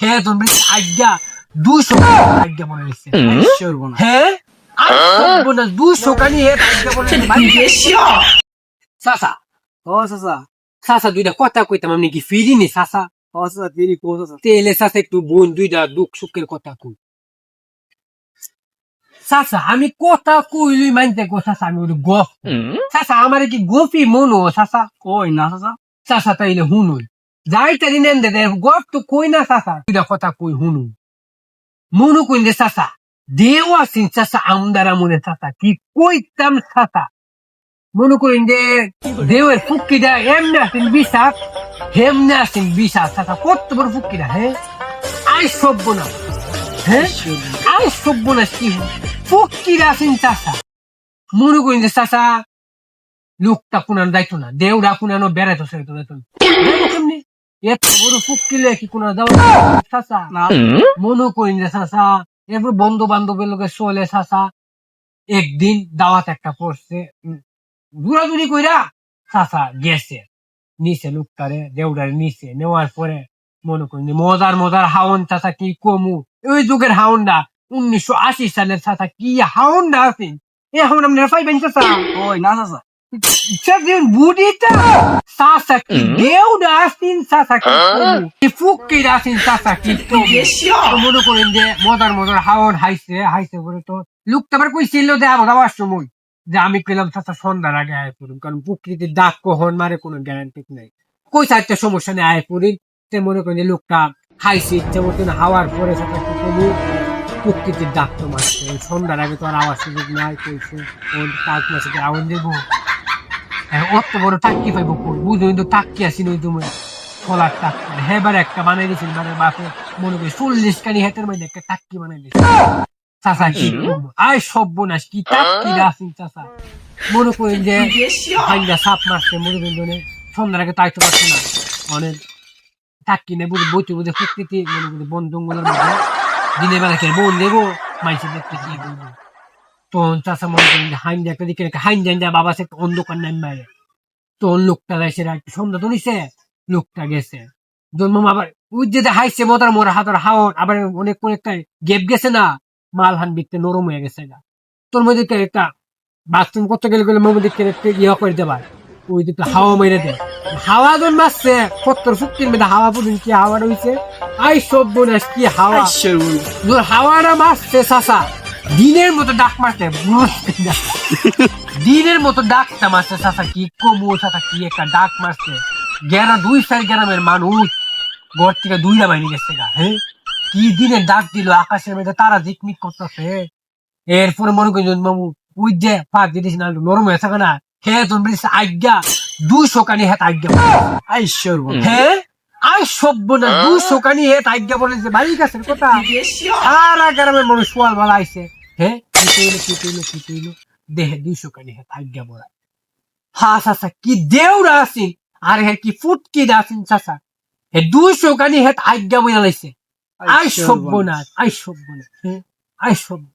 হে তুমি আজ্ঞা। দুশো আজ্ঞা মনে নিচ্ছে হ্যাঁ? না। দুশো কানি হে আজ্ঞা মনে নিচ্ছে সাসা। ও চাচা সাসা দুইটা কথা কইতাম। আপনি কি ফিরিনি সাসা? ও কো তেলে সাসা একটু বোন দুইটা দুঃখ সুখের কথা কই। সাসা আমি কথা কইলই মানতে গো সাসা আমি ওই গপ সাসা আমার কি গোপি মনো সাসা? কই না চাচা চাচা তাইলে হুনুন যাই তারি নেন দে গপ তো কই না চাচা। তুইটা কথা কই হুনুন মনু কইন দে চাচা, দেও আসিন চাচা, আমদারা মনে চাচা, কি কইতাম চাচা। মনু কইন দে দেওয়ের ফুক্কিটা এমনি আসিন বিশ্বাস হেমনে আসিন বিশ্বাস চাচা, কত বড় ফুক্কিটা হ্যাঁ আই সভ্য না হ্যাঁ আই সভ্য না কি? ফুক্কিটা আসিন চাচা। মনু কইন দে চাচা, লোকটা কুনার দায়িত্ব না, দেউরা কুনানো বেড়াইতো সেটা দায়িত্ব ফুকিলে কি মনে এরপর বন্ধু বান্ধবের লোকে চলে একদিন দাওয়াত একটা পড়ছে। কইরা গেছে। নিচে লোকটারে দেউরারে নিচে নেওয়ার পরে মনে করি যে মজার মজার হাউন চাচা কি কমু? ওই যুগের হাউন্ডা, উনিশশো আশি সালের চাচা কি হাউন্ডা আছে? এ হাউন্ডা আপনারা পাইবেন চাচা ওই না চাচা সেদিন বুড়িটা সাসা কি দেউডা আসিন সাসা কি কমু কি ফুকি আসিন সাসা কি কমু তো মনে করেন যে মজার মজার হাওয়ার হাইছে হাইছে বলে তো লোকটা আবার কইছিল যে আবার যাওয়ার সময় যে আমি কইলাম চাচা সন্ধ্যার আগে আয় পড়ুন কারণ প্রকৃতির ডাক কখন মারে কোনো গ্যারান্টি নাই কই চারটা সমস্যা নেই আয় পড়িন তে মনে করেন যে লোকটা খাইছে ইচ্ছে মতন হাওয়ার পরে চাচা কি প্রকৃতির ডাক তো মারছে সন্ধ্যার আগে তো আর আওয়াজ সুযোগ নাই কইছে ওই কাক মাসে আওয়াজ দেবো অত বড় টাক্কি পাইব কই? বুঝো কিন্তু টাক্কি নই তুমি টাক্কি। হেবার একটা বানাই দিয়েছিল মানে বাপে মনে করি চল্লিশ কানি হেতের একটা টাক্কি বানাই দিয়েছিল চাচা, কি? আয় কি টাক্কি চাচা। মনে করেন যে ভাঙ্গা সাপ মারছে, মনে সন্ধ্যার আগে তাইতে পারছে না। অনেক টাক্কি নেই বুঝে বইতে বুঝে প্রকৃতি মনে করি বন জঙ্গলের মধ্যে দিনের বেলা খেয়ে বোন দেবো মাইসে দেখতে কি বলব। তখন চাষা মনে হাইন দিকে হাইন যা বাবা সে অন্ধকার নাম। মারে তখন লোকটা গেছে একটু সন্ধ্যা লোকটা গেছে। জন্ম আবার ওই যে হাইছে মতার মোর হাতের হাওন আবার অনেক অনেকটা গেপ গেছে না মাল হান বিকতে নরম হয়ে গেছে না তোর মধ্যে একটা- বাথরুম করতে গেলে গেলে মোমো দিকে ইয়া করে দেবার। ওই দিকে হাওয়া মেরে দেয়। হাওয়া যখন মারছে সত্তর ফুটির মধ্যে হাওয়া পর্যন্ত কি হাওয়া রয়েছে আই সব বোনাস কি হাওয়া। হাওয়াটা মারছে চাচা দিনের মতো ডাক মারতে দিনের মতো ডাকটা মারছে চাচা কি কমু চাচা কি একটা ডাক মারছে। গেরা দুই চার গ্রামের মানুষ ঘর থেকে দুইটা বাইরে গেছে গা হ্যাঁ কি দিনে ডাক দিল আকাশের মধ্যে তারা জিকমিক করতেছে। এরপরে মনে করি বাবু ওই যে পাক দিদিস না নরম হয়ে থাকে না হে তোর বলিস আজ্ঞা দুশো কানি হেত আজ্ঞা আই সর্বনা হ্যাঁ আই সভ্য না দুশো কানি হেত আজ্ঞা বলেছে বাড়ির কাছে কথা সারা গ্রামের মানুষ সোয়াল বলা আইছে। হ্যাঁ কি কইলো কি কইলো কি কইলো দেহে দুইশো কানি হেত আজ্ঞা বলা হা চাচা কি দেউরা আসিন আর হে কি ফুটকি আসিন চাচা হে দুইশো কানি হেত আজ্ঞা বইয়া লাইছে আই সভ্য না আই সভ্য না হ্যাঁ আই সভ্য